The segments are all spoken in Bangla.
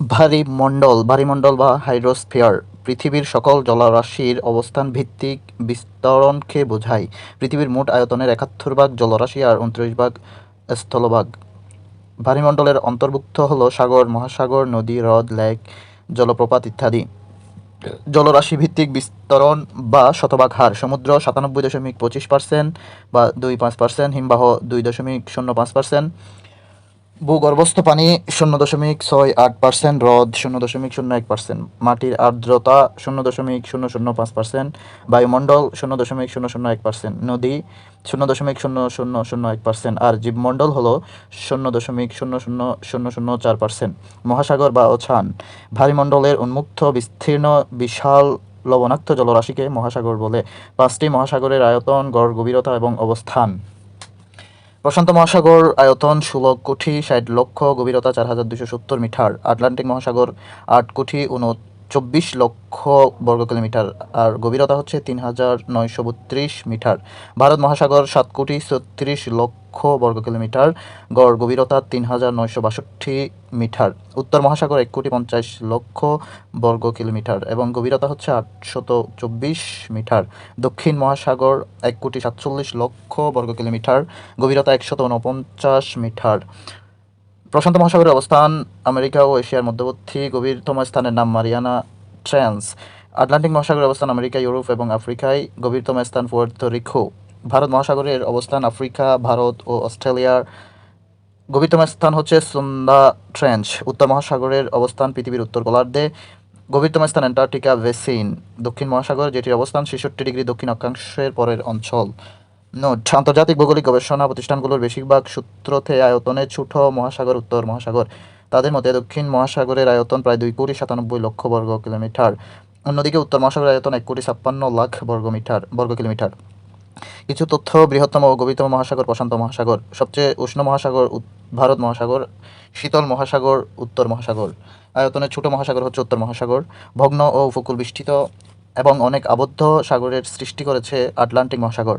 ভারী মণ্ডল ভারীমণ্ডল বা হাইড্রোস্ফিয়ার, পৃথিবীর সকল জলরাশির অবস্থান ভিত্তিক বিস্তরণকে বোঝায়। পৃথিবীর মোট আয়তনের একাত্তর ভাগ জলরাশি আর উনত্রিশ ভাগ স্থলভাগ। ভারীমণ্ডলের অন্তর্ভুক্ত হল সাগর, মহাসাগর, নদী, হ্রদ, লেক, জলপ্রপাত ইত্যাদি। জলরাশি ভিত্তিক বিস্তরণ বা শতভাগ হার, সমুদ্র সাতানব্বই দশমিক পঁচিশ পার্সেন্ট বা দুই পাঁচ পার্সেন্ট, হিমবাহ দুই দশমিক শূন্য পাঁচ পার্সেন্ট। ভূগর্ভস্থ পানি শূন্য দশমিক ছয় আট পার্সেন্ট, হ্রদ শূন্য দশমিক শূন্য এক পার্সেন্ট, মাটির আর্দ্রতা শূন্য দশমিক শূন্য শূন্য পাঁচ পার্সেন্ট, বায়ুমণ্ডল শূন্য দশমিক শূন্য শূন্য এক পার্সেন্ট, নদী শূন্য দশমিক শূন্য শূন্য শূন্য এক পার্সেন্ট আর জীবমণ্ডল হলো শূন্য দশমিক শূন্য শূন্য শূন্য শূন্য চার পার্সেন্ট। মহাসাগর বা ওছান, ভারীমণ্ডলের উন্মুক্ত, বিস্তীর্ণ, বিশাল, লবণাক্ত জলরাশিকে মহাসাগর বলে। পাঁচটি মহাসাগরের আয়তন, গড়, গভীরতা এবং অবস্থান। প্রশান্ত মহাসাগর আয়তন ষোলো কোটি ষাট লক্ষ, গভীরতা চার হাজার দুশো সত্তর মিটার। আটলান্টিক মহাসাগর আট কোটি উনচব্বিশ লক্ষ বর্গ কিলোমিটার, আর গভীরতা হচ্ছে তিন হাজার নয়শো বত্রিশ মিটার। ভারত মহাসাগর সাত কোটি ছত্রিশ লক্ষ বর্গ কিলোমিটার, গড় গভীরতা তিন হাজার নয়শো বাষট্টি মিটার। উত্তর মহাসাগর এক কোটি পঞ্চাশ লক্ষ বর্গ কিলোমিটার এবং গভীরতা হচ্ছে আটশত চব্বিশ মিটার। দক্ষিণ মহাসাগর এক কোটি সাতচল্লিশ লক্ষ বর্গ কিলোমিটার, গভীরতা একশত উনপঞ্চাশ মিটার। প্রশান্ত মহাসাগরের অবস্থান আমেরিকা ও এশিয়ার মধ্যবর্তী গভীরতম স্থানের নাম মারিয়ানা ট্রান্স। আটলান্টিক মহাসাগরের অবস্থান আমেরিকা, ইউরোপ এবং আফ্রিকায়। গভীরতম স্থান রিকো। ভারত মহাসাগরের অবস্থান আফ্রিকা, ভারত ও অস্ট্রেলিয়ার। গভীরতম স্থান হচ্ছে সুন্দা ট্রেঞ্চ উত্তর মহাসাগরের অবস্থান পৃথিবীর উত্তর গোলার্ধে গভীরতম স্থান অ্যান্টার্কটিকা ভেসিন দক্ষিণ মহাসাগর, যেটির অবস্থান ছেষট্টি ডিগ্রি দক্ষিণ অক্ষাংশের পরের অঞ্চল। নোট আন্তর্জাতিক ভৌগোলিক গবেষণা প্রতিষ্ঠানগুলোর বেশিরভাগ সূত্রতে আয়তনে ছোট মহাসাগর, উত্তর মহাসাগর। তাদের মতে দক্ষিণ মহাসাগরের আয়তন প্রায় দুই কোটি সাতানব্বই লক্ষ বর্গ কিলোমিটার। অন্যদিকে উত্তর মহাসাগরের আয়তন এক কোটি ছাপ্পান্ন লাখ বর্গ মিটার, বর্গ কিলোমিটার। কিছু তথ্য বৃহত্তম ও গভীরতম মহাসাগর, প্রশান্ত মহাসাগর। সবচেয়ে উষ্ণ মহাসাগর ভারত মহাসাগর, শীতল মহাসাগর, উত্তর মহাসাগর। আয়তনের ছোট মহাসাগর হচ্ছে উত্তর মহাসাগর। ভগ্ন ও উপকূল বেষ্টিত এবং অনেক আবদ্ধ সাগরের সৃষ্টি করেছে আটলান্টিক মহাসাগর।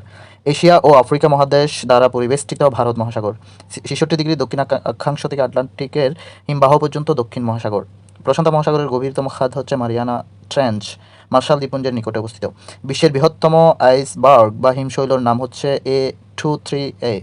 এশিয়া ও আফ্রিকা মহাদেশ দ্বারা পরিবেষ্টিত ভারত মহাসাগর। ছেষট্টি ডিগ্রি দক্ষিণ অক্ষাংশ থেকে আটলান্টিকের হিমবাহ পর্যন্ত দক্ষিণ মহাসাগর। প্রশান্ত মহাসাগরের গভীরতম খাত হচ্ছে মারিয়ানা ট্রেঞ্চ, মার্শাল দ্বীপপুঞ্জের নিকটে অবস্থিত। বিশ্বের বৃহত্তম আইসবার্গ বা হিমশৈলর নাম হচ্ছে এ টু থ্রি এ।